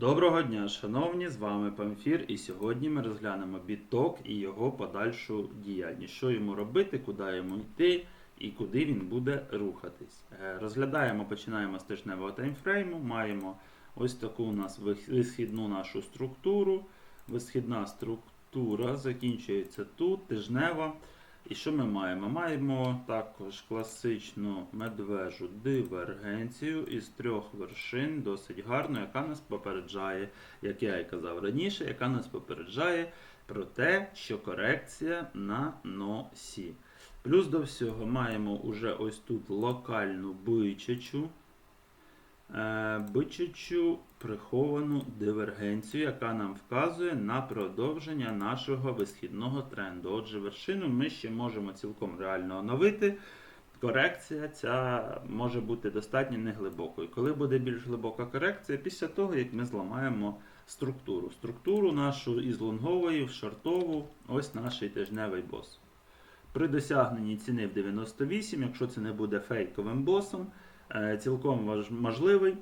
Доброго дня, шановні! З вами Памфір, і сьогодні ми розглянемо біток і його подальшу діяльність. Що йому робити, куди йому йти і куди він буде рухатись. Е, Розглядаємо, починаємо з тижневого таймфрейму. Маємо ось таку у нас висхідну нашу структуру. Висхідна структура закінчується тут, тижнева. І що ми маємо? Маємо також класичну медвежу дивергенцію із трьох вершин, досить гарну, яка нас попереджає, як я і казав раніше, яка нас попереджає про те, що корекція на носі. Плюс до всього маємо уже ось тут локальну бичачу, бичачу приховану дивергенцію, яка нам вказує на продовження нашого висхідного тренду. Отже, вершину ми ще можемо цілком реально оновити. Корекція ця може бути достатньо неглибокою. Коли буде більш глибока корекція, після того, як ми зламаємо структуру. Структуру нашу із лонгової в шортову, ось наш тижневий бос. При досягненні ціни в 98, якщо це не буде фейковим босом, е, цілком важ- можливий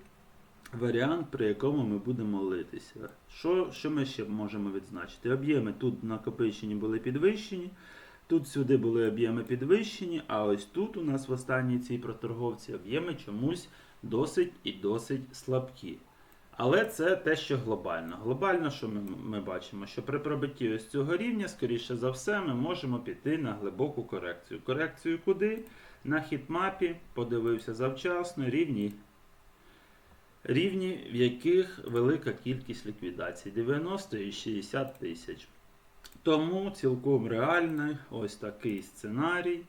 варіант, при якому ми будемо литися. Що, що ми ще можемо відзначити? Об'єми тут накопичені були підвищені, тут сюди були об'єми підвищені, а ось тут у нас в останній цій проторговці об'єми чомусь досить і досить слабкі. Але це те, що глобально. Глобально, що ми, ми бачимо, що при пробитті ось цього рівня, скоріше за все, ми можемо піти на глибоку корекцію. Корекцію куди? На хітмапі, подивився завчасно, рівні рівні, в яких велика кількість ліквідацій 90 і 60 тисяч. Тому цілком реальний ось такий сценарій.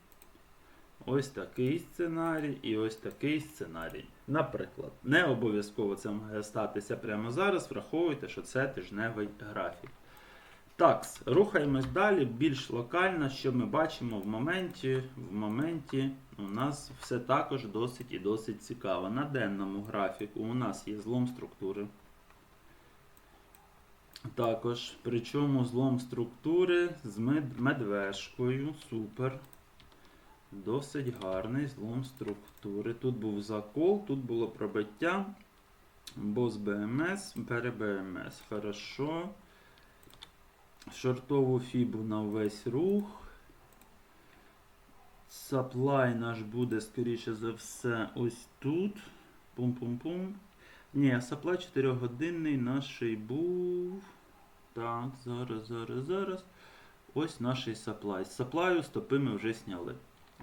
Ось такий сценарій і ось такий сценарій. Наприклад, не обов'язково це має статися прямо зараз. Враховуйте, що це тижневий графік. Так, рухаємось далі, більш локально, що ми бачимо в моменті. В моменті у нас все також досить і досить цікаво. На денному графіку у нас є злом структури. Також, причому злом структури з медвежкою. Супер. Досить гарний злом структури. Тут був закол, тут було пробиття. Бос БМС, пере БМС. Хорошо. Шортову фібу на весь рух. Саплай наш буде, скоріше за все, ось тут. Пум-пум-пум. Ні, саплай 4-годинний наш був. Так, зараз, зараз, зараз. Ось наш саплай. З саплаю стопи ми вже зняли.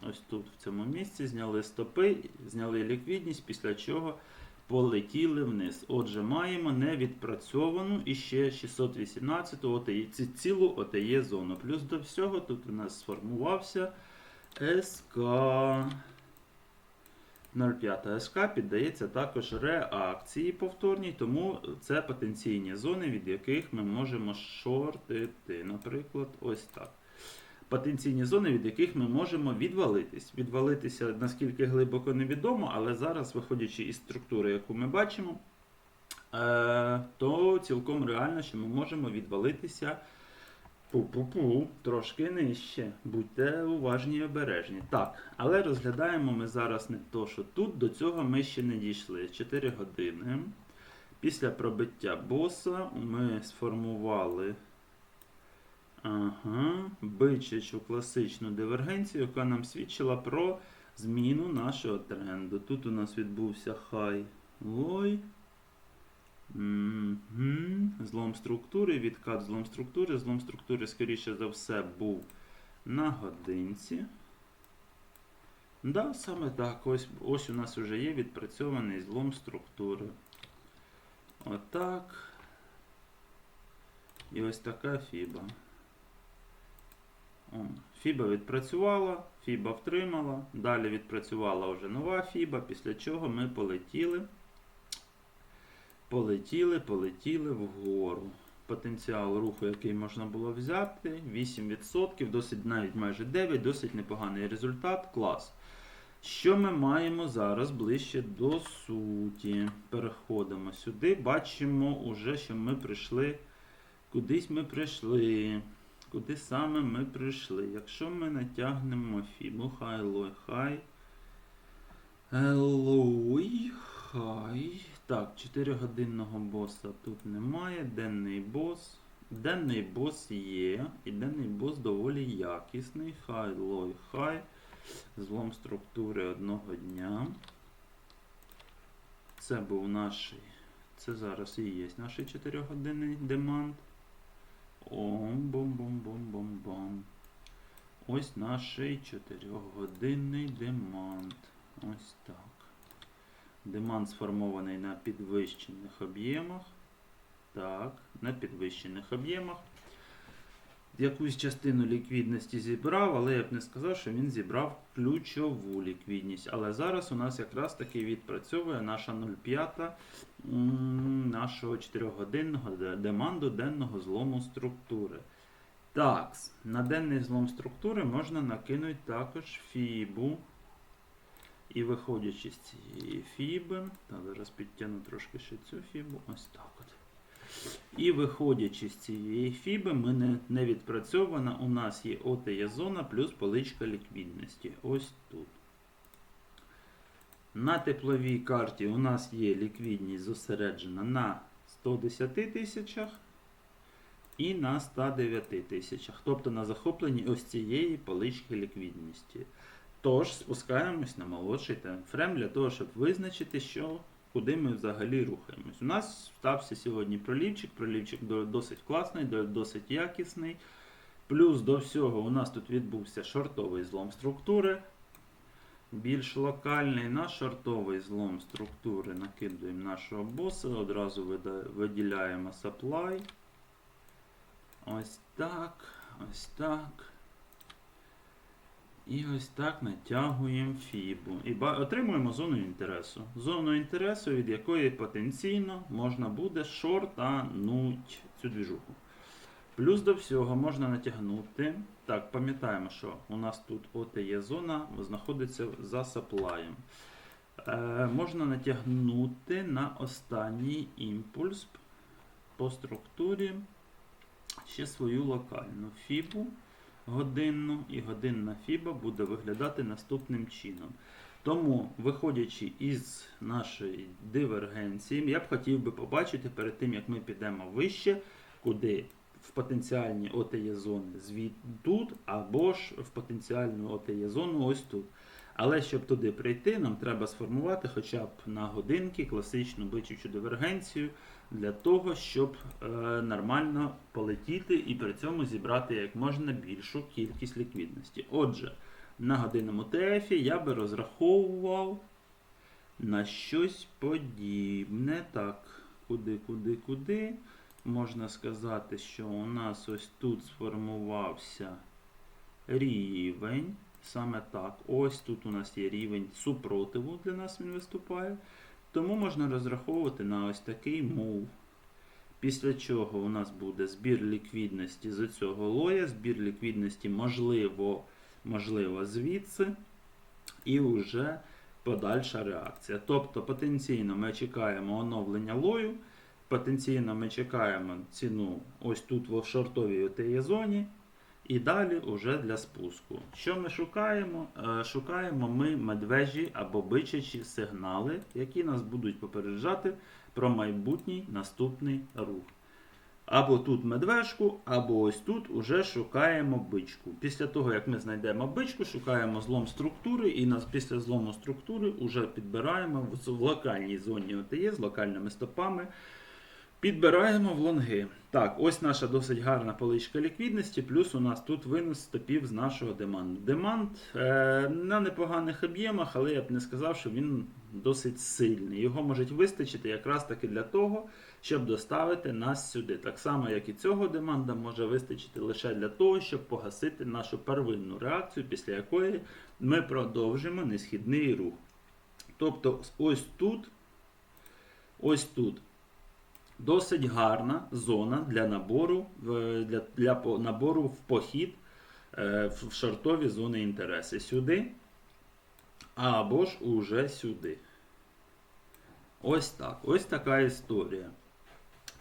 Ось тут, в цьому місці, зняли стопи, зняли ліквідність, після чого полетіли вниз. Отже, маємо невідпрацьовану і ще 618 ОТЄ, цілу ОТЄ зону. Плюс до всього тут у нас сформувався СК. 05 СК піддається також реакції повторній, тому це потенційні зони, від яких ми можемо шортити. Наприклад, ось так. Потенційні зони, від яких ми можемо відвалитись. Відвалитися наскільки глибоко невідомо, але зараз, виходячи із структури, яку ми бачимо, е, то цілком реально, що ми можемо відвалитися пу-пу-пу, трошки нижче. Будьте уважні і обережні. Так, але розглядаємо ми зараз не то, що тут, до цього ми ще не дійшли. 4 години. Після пробиття боса ми сформували ага, бичачу класичну дивергенцію, яка нам свідчила про зміну нашого тренду. Тут у нас відбувся хай лой. Злом структури, відкат злом структури. Злом структури, скоріше за все, був на годинці. Да, саме так. Ось, ось у нас вже є відпрацьований злом структури. Отак. І ось така фіба. Фіба відпрацювала, фіба втримала, далі відпрацювала вже нова фіба, після чого ми полетіли. Полетіли, полетіли вгору. Потенціал руху, який можна було взяти, 8%, досить навіть майже 9%, досить непоганий результат, клас. Що ми маємо зараз ближче до суті? Переходимо сюди, бачимо уже, що ми прийшли. Кудись ми прийшли. Куди саме ми прийшли? Якщо ми натягнемо фібу, хай лой, хай. Лой, хай. Так, 4-годинного боса тут немає. Денний бос. Денний бос є. І денний бос доволі якісний. Хай, лой, хай. Злом структури одного дня. Це був наш. Це зараз і є наш 4-годинний демант. Ом, бом бом бом бом бом Ось наш 4-годинний демант. Ось так. Демант сформований на підвищених об'ємах. Так, на підвищених об'ємах. Якусь частину ліквідності зібрав, але я б не сказав, що він зібрав ключову ліквідність. Але зараз у нас якраз таки відпрацьовує наша 0,5 м, нашого 4-годинного деманду денного злому структури. Так, на денний злом структури можна накинути також фібу. І виходячи з цієї фіби, та зараз підтягну трошки ще цю фібу, ось так от. І виходячи з цієї фіби, ми не, не відпрацьована. У нас є ОТЄ зона плюс поличка ліквідності. Ось тут. На тепловій карті у нас є ліквідність зосереджена на 110 тисячах і на 109 тисячах. Тобто на захопленні ось цієї полички ліквідності. Тож спускаємось на молодший таймфрейм для того, щоб визначити, що, куди ми взагалі рухаємось. У нас стався сьогодні пролівчик. Пролівчик досить класний, досить якісний. Плюс до всього у нас тут відбувся шортовий злом структури. Більш локальний на шортовий злом структури накидуємо нашого боса, одразу виділяємо supply. Ось так, ось так. І ось так натягуємо фібу. І отримуємо зону інтересу. Зону інтересу, від якої потенційно можна буде шортануть цю двіжуху. Плюс до всього можна натягнути. Так, пам'ятаємо, що у нас тут ОТЄ зона знаходиться за саплаєм. Е, можна натягнути на останній імпульс по структурі ще свою локальну фібу годинну, і годинна фіба буде виглядати наступним чином. Тому, виходячи із нашої дивергенції, я б хотів би побачити перед тим, як ми підемо вище, куди в потенціальні ОТЄ зони звід тут, або ж в потенціальну ОТЄ зону ось тут. Але щоб туди прийти, нам треба сформувати хоча б на годинки класичну бичучу дивергенцію для того, щоб е, нормально полетіти і при цьому зібрати як можна більшу кількість ліквідності. Отже, на годинному ТФ я би розраховував на щось подібне. Так, куди, куди, куди. Можна сказати, що у нас ось тут сформувався рівень. Саме так. Ось тут у нас є рівень супротиву, для нас він виступає. Тому можна розраховувати на ось такий мув. Після чого у нас буде збір ліквідності з цього лоя, збір ліквідності можливо, можливо звідси. І вже подальша реакція. Тобто потенційно ми чекаємо оновлення лою, потенційно ми чекаємо ціну ось тут в шортовій ОТЄ зоні. І далі уже для спуску. Що ми шукаємо? Е, Шукаємо ми медвежі або бичачі сигнали, які нас будуть попереджати про майбутній наступний рух. Або тут медвежку, або ось тут уже шукаємо бичку. Після того, як ми знайдемо бичку, шукаємо злом структури, і нас після злому структури вже підбираємо в локальній зоні ОТЄ з локальними стопами. Підбираємо в лонги. Так, ось наша досить гарна поличка ліквідності, плюс у нас тут винос стопів з нашого деманду. Демант е, на непоганих об'ємах, але я б не сказав, що він досить сильний. Його можуть вистачити якраз таки для того, щоб доставити нас сюди. Так само, як і цього деманда може вистачити лише для того, щоб погасити нашу первинну реакцію, після якої ми продовжимо несхідний рух. Тобто, ось тут, ось тут. Досить гарна зона для набору для, для набору в похід е, в шортові зони інтереси. Сюди або ж уже сюди. Ось так. Ось така історія.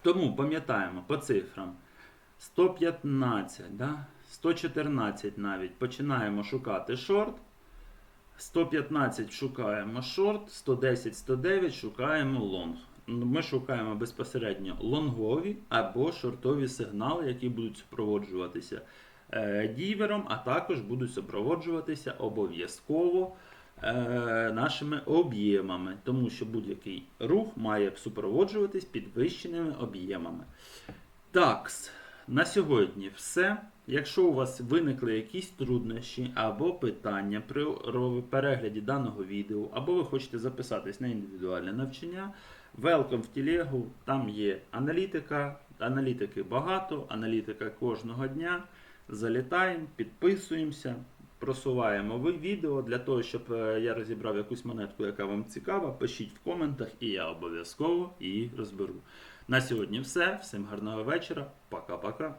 Тому пам'ятаємо по цифрам 115, да? 114 навіть починаємо шукати шорт. 115 шукаємо шорт, 110, 109 шукаємо лонг. Ми шукаємо безпосередньо лонгові або шортові сигнали, які будуть супроводжуватися е, дівером, а також будуть супроводжуватися обов'язково е, нашими об'ємами, тому що будь-який рух має супроводжуватись підвищеними об'ємами. Такс, на сьогодні все. Якщо у вас виникли якісь труднощі або питання при перегляді даного відео, або ви хочете записатись на індивідуальне навчання, welcome в телегу, там є аналітика, аналітики багато, аналітика кожного дня. Залітаємо, підписуємося, просуваємо ви відео для того, щоб е, я розібрав якусь монетку, яка вам цікава. Пишіть в коментах, і я обов'язково її розберу. На сьогодні все. Всім гарного вечора. Пока-пока.